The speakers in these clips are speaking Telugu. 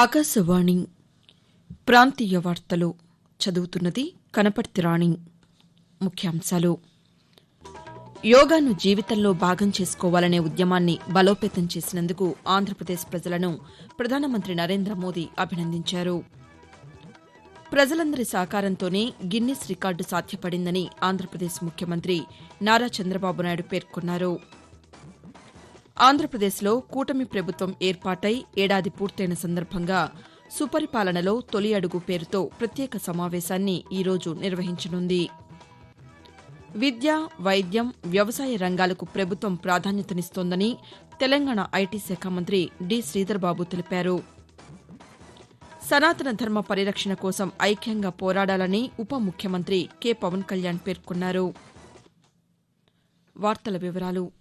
ఆకాశవాణి ప్రాంతీయ వార్తలు చదువుతున్నది కనపర్తి రాణి. ముఖ్యాంశాలు. యోగాను జీవితంలో భాగం చేసుకోవాలనే ఉద్యమాన్ని బలోపేతం చేసినందుకు ఆంధ్రప్రదేశ్ ప్రజలను ప్రధానమంత్రి నరేంద్ర మోదీ అభినందించారు. ప్రజలందరి సహకారంతోనే గిన్నిస్ రికార్డు సాధ్యపడిందని ఆంధ్రప్రదేశ్ ముఖ్యమంత్రి నారా చంద్రబాబు నాయుడు పేర్కొన్నారు. ఆంధ్రప్రదేశ్లో కూటమి ప్రభుత్వం ఏర్పాటై ఏడాది పూర్తయిన సందర్భంగా సుపరిపాలనలో తొలి అడుగు పేరుతో ప్రత్యేక సమావేశాన్ని ఈరోజు నిర్వహించనుంది. విద్య వైద్యం వ్యవసాయ రంగాలకు ప్రభుత్వం ప్రాధాన్యతనిస్తోందని తెలంగాణ ఐటీ శాఖ మంత్రి డి. శ్రీధర్బాబు తెలిపారు. సనాతన ధర్మ పరిరక్షణ కోసం ఐక్యంగా పోరాడాలని ఉప ముఖ్యమంత్రి కె. పవన్ కళ్యాణ్ పేర్కొన్నారు. వార్తల వివరాలు.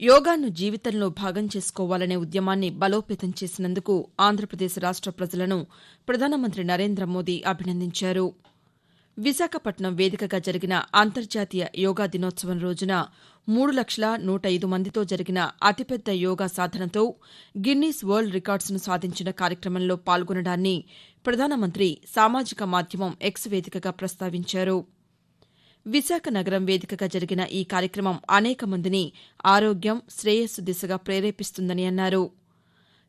యోగాను జీవితంలో భాగం చేసుకోవాలనే ఉద్యమాన్ని బలోపేతం చేసినందుకు ఆంధ్రప్రదేశ్ రాష్ట ప్రజలను ప్రధానమంత్రి నరేంద్ర మోదీ అభినందించారు. విశాఖపట్నం వేదికగా జరిగిన అంతర్జాతీయ యోగా దినోత్సవం రోజున మూడు లక్షల నూట ఐదు మందితో జరిగిన అతిపెద్ద యోగా సాధనతో గిన్నీస్ వరల్డ్ రికార్డ్స్ను సాధించిన కార్యక్రమంలో పాల్గొనడాన్ని ప్రధానమంత్రి సామాజిక మాధ్యమం ఎక్స్ వేదికగా ప్రస్తావించారు. విశాఖ నగరం వేదికగా జరిగిన ఈ కార్యక్రమం అనేక మందిని ఆరోగ్యం శ్రేయస్సు దిశగా ప్రేరేపిస్తుందని అన్నారు.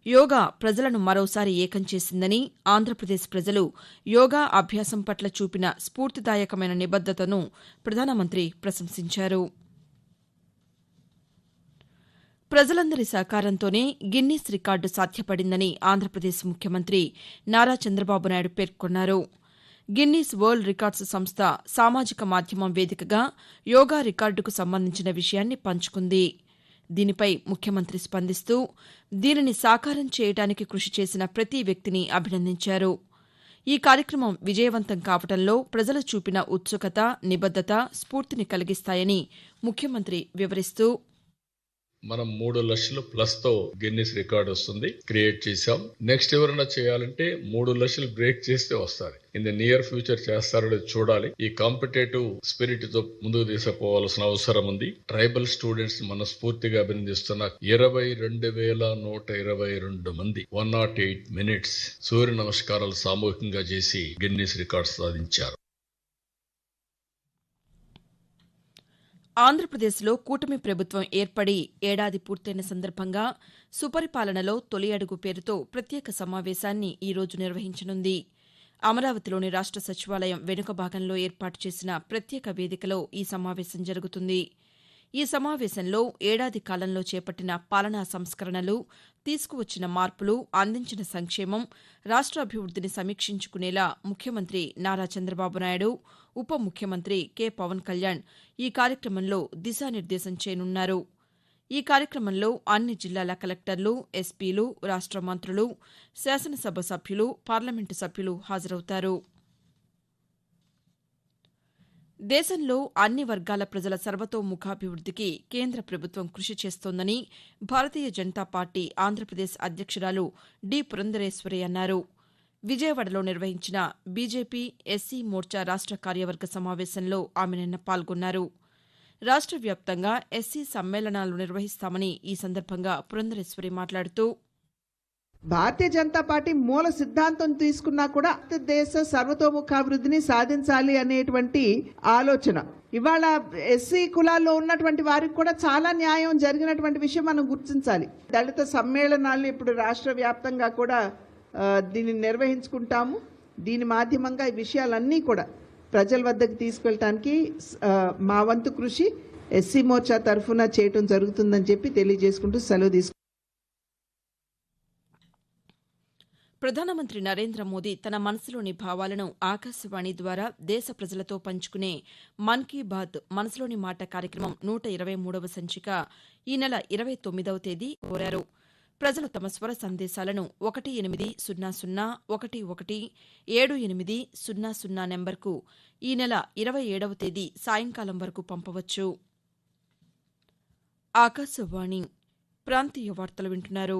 యోగా ప్రజలను మరోసారి ఏకం చేసిందని ఆంధ్రప్రదేశ్ ప్రజలు యోగా అభ్యాసం పట్ల చూపిన స్ఫూర్తిదాయకమైన నిబద్దతను ప్రధానమంత్రి ప్రశంసించారు. ప్రజలందరి సహకారంతోనే గిన్నీస్ రికార్డు సాధ్యపడిందని ఆంధ్రప్రదేశ్ ముఖ్యమంత్రి నారా చంద్రబాబు నాయుడు పేర్కొన్నారు. గిన్నీస్ వరల్డ్ రికార్డ్స్ సంస్థ సామాజిక మాధ్యమం వేదికగా యోగా రికార్డుకు సంబంధించిన విషయాన్ని పంచుకుంది. దీనిపై ముఖ్యమంత్రి స్పందిస్తూ దీనిని సాకారం చేయడానికి కృషి చేసిన ప్రతి వ్యక్తిని అభినందించారు. ఈ కార్యక్రమం విజయవంతం కావడంలో ప్రజలు చూపిన ఉత్సుకత నిబద్దత స్ఫూర్తిని కలిగిస్తాయని ముఖ్యమంత్రి వివరిస్తూ మనం మూడు లక్షలు ప్లస్తో గిన్నిస్ రికార్డ్ వస్తుంది క్రియేట్ చేశాం. నెక్స్ట్ ఎవరైనా చేయాలంటే మూడు లక్షలు బ్రేక్ చేస్తే వస్తారు ఇన్ ద నియర్ ఫ్యూచర్ చేస్తారో చూడాలి. ఈ కాంపిటేటివ్ స్పిరిట్తో ముందుకు తీసుకుపోవాల్సిన అవసరం ఉంది. ట్రైబల్ స్టూడెంట్స్ మనస్ఫూర్తిగా అభినందిస్తున్న. ఇరవై రెండు వేల నూట ఇరవై రెండు మంది వన్ నాట్ ఎయిట్ మినిట్స్ సూర్య నమస్కారాలు సామూహికంగా చేసి గిన్నిస్ రికార్డ్ సాధించారు. ఆంధ్రప్రదేశ్లో కూటమి ప్రభుత్వం ఏర్పడి ఏడాది పూర్తయిన సందర్భంగా సుపరిపాలనలో తొలి అడుగు పేరుతో ప్రత్యేక సమావేశాన్ని ఈరోజు నిర్వహించనుంది. అమరావతిలోని రాష్ట సచివాలయం వెనుక భాగంలో ఏర్పాటు చేసిన ప్రత్యేక వేదికలో ఈ సమావేశం జరుగుతుంది. ఈ సమావేశంలో ఏడాది కాలంలో చేపట్టిన పాలనా సంస్కరణలు తీసుకువచ్చిన మార్పులు అందించిన సంక్షేమం రాష్ట్రాభివృద్దిని సమీక్షించుకునేలా ముఖ్యమంత్రి నారా చంద్రబాబు నాయుడు ఉప ముఖ్యమంత్రి కె పవన్ కళ్యాణ్ ఈ కార్యక్రమంలో దిశానిర్దేశం చేయనున్నారు. ఈ కార్యక్రమంలో అన్ని జిల్లాల కలెక్టర్లు ఎస్పీలు రాష్ట మంత్రులు శాసనసభ సభ్యులు పార్లమెంటు సభ్యులు హాజరవుతారు. దేశంలో అన్ని వర్గాల ప్రజల సర్వతోముఖాభివృద్దికి కేంద్ర ప్రభుత్వం కృషి చేస్తోందని భారతీయ జనతా పార్టీ ఆంధ్రప్రదేశ్ అధ్యక్షురాలు డి. పురంధరేశ్వరి అన్నారు. విజయవాడలో నిర్వహించిన బీజేపీ ఎస్సీ మోర్చా రాష్ట కార్యవర్గ సమావేశంలో ఆమె నిన్న పాల్గొన్నారు. రాష్ట వ్యాప్తంగా ఎస్సీ సమ్మేళనాలు నిర్వహిస్తామని ఈ సందర్భంగా పురంధరేశ్వరి మాట్లాడుతూ భారతీయ జనతా పార్టీ మూల సిద్ధాంతం తీసుకున్నా కూడా దేశ సర్వతోముఖాభివృద్ధిని సాధించాలి అనేటువంటి ఆలోచన. ఇవాళ ఎస్సీ కులాల్లో ఉన్నటువంటి వారికి కూడా చాలా న్యాయం జరిగినటువంటి విషయం మనం గుర్తించాలి. దళిత సమ్మేళనాలు ఇప్పుడు రాష్ట్ర వ్యాప్తంగా కూడా దీన్ని నిర్వహించుకుంటాము. దీని మాధ్యమంగా ఈ విషయాలన్నీ కూడా ప్రజల వద్దకు తీసుకెళ్ళటానికి మా వంతు కృషి. ఎస్సీ మోర్చా తరఫున చేయటం జరుగుతుందని చెప్పి తెలియజేసుకుంటూ సెలవు తీసుకుంటాం ప్రధానమంత్రి నరేంద్ర మోదీ తన మనసులోని భావాలను ఆకాశవాణి ద్వారా దేశ ప్రజలతో పంచుకునే మన్ కీ బాత్ మనసులోని మాట కార్యక్రమం నూట ఇరవై మూడవ సంచిక ఈ నెల ఇరవై తొమ్మిదవ తేదీ కోరారు. ప్రజలు తమ స్వర సందేశాలను ఒకటి ఎనిమిది సున్నా సున్నా ఒకటి ఒకటి ఏడు ఎనిమిది సున్నా సున్నా నెంబర్కు ఈ నెల ఇరవై ఏడవ తేదీ సాయంకాలం వరకు పంపవచ్చు. ఆకాశవాణి ప్రాంతీయ వార్తలు వింటున్నారు.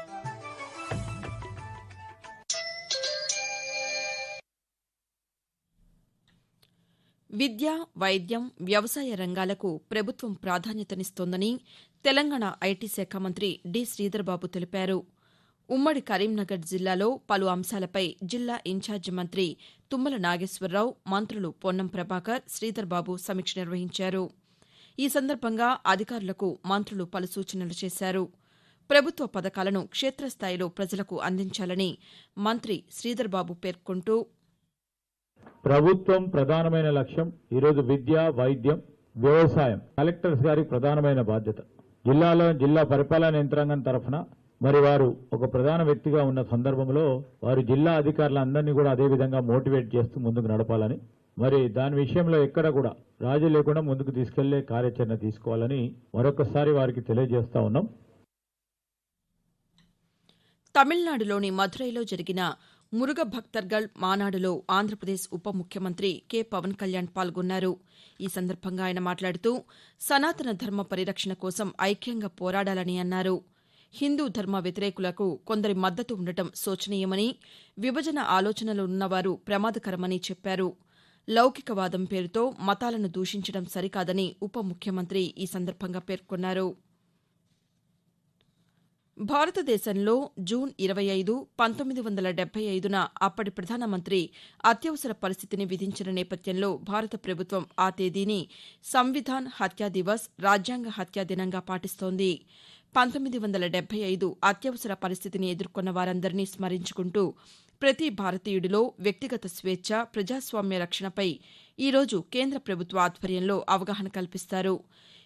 విద్య వైద్యం వ్యవసాయ రంగాలకు ప్రభుత్వం ప్రాధాన్యతనిస్తోందని తెలంగాణ ఐటీ శాఖ మంత్రి డి. శ్రీధర్బాబు తెలిపారు. ఉమ్మడి కరీంనగర్ జిల్లాలో పలు అంశాలపై జిల్లా ఇన్ఛార్జి మంత్రి తుమ్మల నాగేశ్వరరావు మంత్రులు పొన్నం ప్రభాకర్ శ్రీధర్బాబు సమీక్ష నిర్వహించారు. ఈ సందర్భంగా అధికారులకు మంత్రులు పలు సూచనలు చేశారు. ప్రభుత్వ పథకాలను క్షేతస్థాయిలో ప్రజలకు అందించాలని మంత్రి శ్రీధర్బాబు పేర్కొంటూ ప్రభుత్వం ప్రధానమైన లక్ష్యం ఈరోజు విద్య వైద్యం వ్యవసాయం. కలెక్టర్స్ గారికి ప్రధానమైన బాధ్యత. జిల్లాలో జిల్లా పరిపాలన యంత్రాంగం తరఫున మరి వారు ఒక ప్రధాన వ్యక్తిగా ఉన్న సందర్భంలో వారు జిల్లా అధికారులందరినీ కూడా అదే విధంగా మోటివేట్ చేస్తూ ముందుకు నడపాలని మరి దాని విషయంలో ఎక్కడ కూడా రాజీ లేకుండా ముందుకు తీసుకెళ్ళే కార్యాచరణ తీసుకోవాలని మరొకసారి వారికి తెలియజేస్తా ఉన్నాం. తమిళనాడులోని మధురైలో జరిగిన మురుగ భక్తర్గల్ మానాడులో ఆంధ్రప్రదేశ్ ఉప ముఖ్యమంత్రి కె. పవన్ కళ్యాణ్ పాల్గొన్నారు. ఈ సందర్భంగా ఆయన మాట్లాడుతూ సనాతన ధర్మ పరిరక్షణ కోసం ఐక్యంగా పోరాడాలని అన్నారు. హిందూ ధర్మ వ్యతిరేకులకు కొందరి మద్దతు ఉండటం శోచనీయమని విభజన ఆలోచనలు ఉన్నవారు ప్రమాదకరమని చెప్పారు. లౌకికవాదం పేరుతో మతాలను దూషించడం సరికాదని ఉప ముఖ్యమంత్రి ఈ సందర్భంగా పేర్కొన్నారు. భారతదేశంలో జూన్ ఇరవై ఐదు పంతొమ్మిది వందల డెబ్బై ఐదున అప్పటి ప్రధానమంత్రి అత్యవసర పరిస్థితిని విధించిన నేపథ్యంలో భారత ప్రభుత్వం ఆ తేదీని సంవిధాన్ హత్యా దివస్ రాజ్యాంగ హత్యా దినంగా పాటిస్తోంది. పంతొమ్మిది వందల డెబ్బై ఐదు అత్యవసర పరిస్థితిని ఎదుర్కొన్న వారందరినీ స్మరించుకుంటూ ప్రతి భారతీయుడిలో వ్యక్తిగత స్వేచ్ఛ ప్రజాస్వామ్య రక్షణపై ఈరోజు కేంద్ర ప్రభుత్వ ఆధ్వర్యంలో అవగాహన కల్పిస్తారు.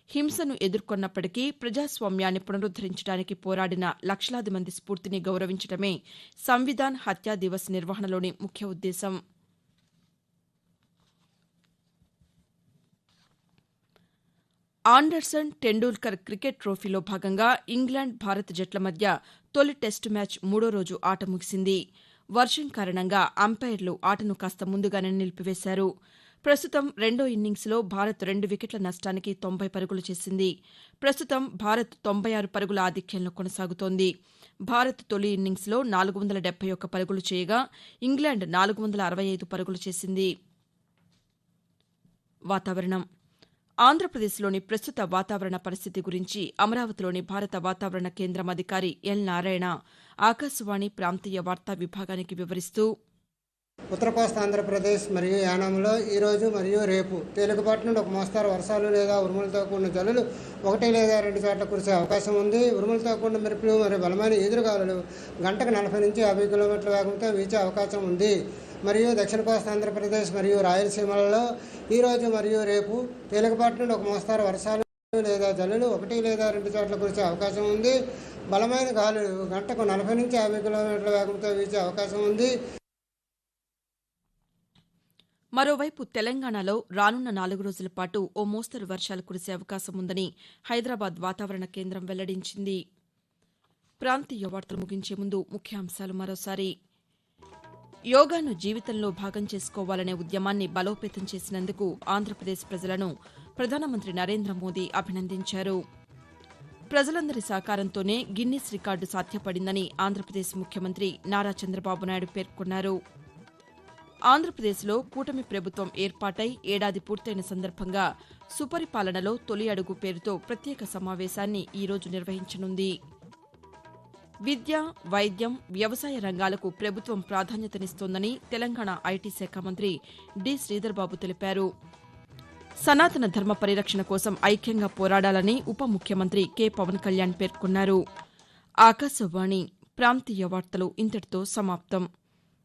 హింసను ఎదుర్కొన్నప్పటికీ ప్రజాస్వామ్యాన్ని పునరుద్దరించడానికి పోరాడిన లక్షలాది మంది స్ఫూర్తిని గౌరవించడమే సంవిధాన్ హత్యా దివస్ నిర్వహణలోని ముఖ్య ఉద్దేశం. ఆండర్సన్ టెండూల్కర్ క్రికెట్ ట్రోఫీలో భాగంగా ఇంగ్లాండ్ భారత్ జట్ల మధ్య తొలి టెస్టు మ్యాచ్ మూడో రోజు ఆట ముగిసింది. వర్షం కారణంగా అంపైర్లు ఆటను కాస్త ముందుగానే నిలిపివేశారు. ప్రస్తుతం రెండో ఇన్నింగ్స్లో భారత్ రెండు వికెట్ల నష్టానికి తొంభై పరుగులు చేసింది. ప్రస్తుతం భారత్ తొంభై ఆరు పరుగుల ఆధిక్యంలో కొనసాగుతోంది. భారత్ తొలి ఇన్నింగ్స్లో నాలుగు వందల డెబ్బై ఒక్క పరుగులు చేయగా ఇంగ్లాండ్ నాలుగు వందల అరవై ఐదు పరుగులు చేసింది. వాతావరణం. ఆంధ్రప్రదేశ్లోని ప్రస్తుత వాతావరణ పరిస్థితి గురించి అమరావతిలోని భారత వాతావరణ కేంద్రం అధికారి ఎల్ నారాయణ ఆకాశవాణి ప్రాంతీయ వార్తా విభాగానికి వివరిస్తూ ఉత్తర కోస్తా ఆంధ్రప్రదేశ్ మరియు యానాంలో ఈరోజు మరియు రేపు తేలికపాటి నుండి ఒక మోస్తారు వర్షాలు లేదా ఉరుములతో కూడిన జల్లులు ఒకటి లేదా రెండు చోట్ల కురిసే అవకాశం ఉంది. ఉరుములతో కూడిన మెరుపులు మరియు బలమైన ఎదురుగాలులు గంటకు నలభై నుంచి యాభై కిలోమీటర్ల వేగంతో వీచే అవకాశం ఉంది. మరియు దక్షిణ కోస్తా ఆంధ్రప్రదేశ్ మరియు రాయలసీమలలో ఈరోజు మరియు రేపు తేలికపాటి నుండి ఒక మోస్తారు వర్షాలు లేదా జల్లులు ఒకటి లేదా రెండు చోట్ల కురిసే అవకాశం ఉంది. బలమైన గాలులు గంటకు నలభై నుంచి యాభై కిలోమీటర్ల వేగంతో వీచే అవకాశం ఉంది. మరోవైపు తెలంగాణలో రానున్న నాలుగు రోజుల పాటు ఓ మోస్తరు వర్షాలు కురిసే అవకాశం ఉందని హైదరాబాద్ వాతావరణ కేంద్రం వెల్లడించింది. ప్రాంతీయ వార్తలు ముగించే ముందు ముఖ్యాంశాలు మరోసారి. యోగాను జీవితంలో భాగం చేసుకోవాలనే ఉద్యమాన్ని బలోపేతం చేసినందుకు ఆంధ్రప్రదేశ్ ప్రజలను ప్రధానమంత్రి నరేంద్ర మోదీ అభినందించారు. ప్రజలందరి సహకారంతోనే గిన్నిస్ రికార్డు సాధ్యపడిందని ఆంధ్రప్రదేశ్ ముఖ్యమంత్రి నారా చంద్రబాబు నాయుడు పేర్కొన్నారు. ఆంధ్రప్రదేశ్లో కూటమి ప్రభుత్వం ఏర్పాటై ఏడాది పూర్తయిన సందర్భంగా సుపరిపాలనలో తొలి అడుగు పేరుతో ప్రత్యేక సమావేశాన్ని ఈరోజు నిర్వహించనుంది. విద్య వైద్యం వ్యవసాయ రంగాలకు ప్రభుత్వం ప్రాధాన్యతనిస్తోందని తెలంగాణ ఐటీ శాఖ మంత్రి డి. శ్రీధర్బాబు తెలిపారు. సనాతన ధర్మ పరిరక్షణ కోసం ఐక్యంగా పోరాడాలని ఉప ముఖ్యమంత్రి కె. పవన్ కళ్యాణ్ పేర్కొన్నారు. ఆకాశవాణి ప్రాంతీయ వార్తలు ఇంతటితో సమాప్తం.